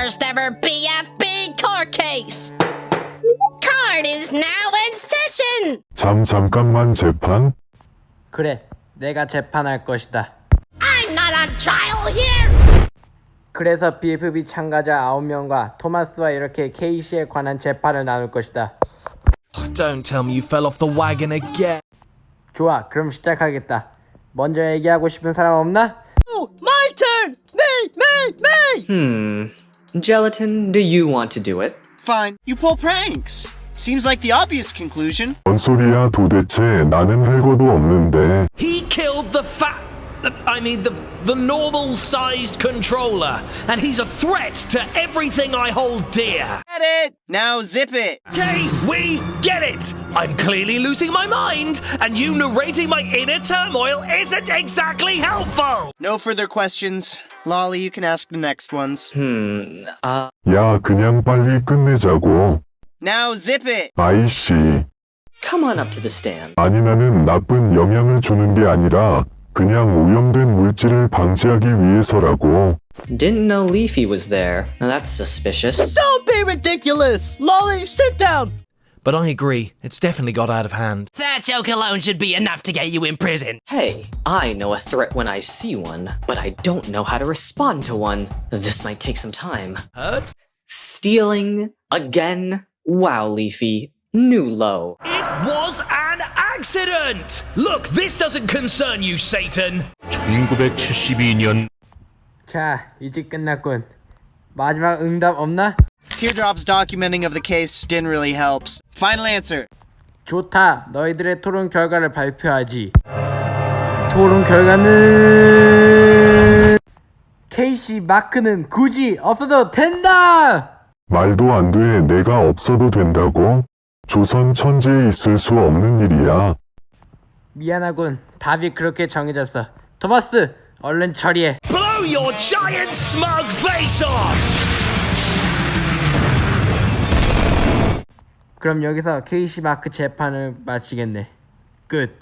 first ever BFB court case. Court is now in session. 잠 잠깐만 재판? 그래, 내가 재판할 것이다. I'm not on trial here. 그래서 BFB 참가자 9명과 토마스와 이렇게 케이시에 관한 재판을 나눌 것이다. Don't tell me you fell off the wagon again. 좋아, 그럼 시작하겠다. 먼저 얘기하고 싶은 사람 없나? My turn. Me, me, me. Hmm. Gelatin, do you want to do it? Fine, you pull pranks. Seems like the obvious conclusion. 뭔 소리야 도대체 나는 할 것도 없는데 He killed the fat. I mean, the the normal-sized controller, and he's a threat to everything I hold dear. Get it? Now zip it. Okay, we get it. I'm clearly losing my mind, and you narrating my inner turmoil isn't exactly helpful. No further questions. Lolly, you can ask the next ones. Hmm. Uh, 야 그냥 빨리 끝내자고 Now zip it. 아이씨 come on up to the stand. 아니 나는 나쁜 영향을 주는 게 아니라 그냥 오염된 물질을 방지하기 위해서라고 Didn't know Leafy was there. Now that's suspicious. Don't be ridiculous. Lolly, sit down. But I agree, it's definitely got out of hand. That joke alone should be enough to get you in prison. Hey, I know a threat when I see one, but I don't know how to respond to one. This might take some time. Hurt? Stealing? Again? Wow, Leafy. New low. It was an accident. Look, this doesn't concern you, Satan. 1972년 자, 이제 끝났군. 마지막 응답 없나? Teardrop's documenting of the case didn't really help. Final answer. 좋다. 너희들의 토론 결과를 발표하지. 토론 결과는 케이시 마크는 굳이 없어도 된다. 말도 안 돼 내가 없어도 된다고? 조선 천지에 있을 수 없는 일이야 미안하군. 답이 그렇게 정해졌어. 토마스, 얼른 처리해. Blow your giant smug face off. 그럼 여기서 케이시 마크 재판을 마치겠네. 끝.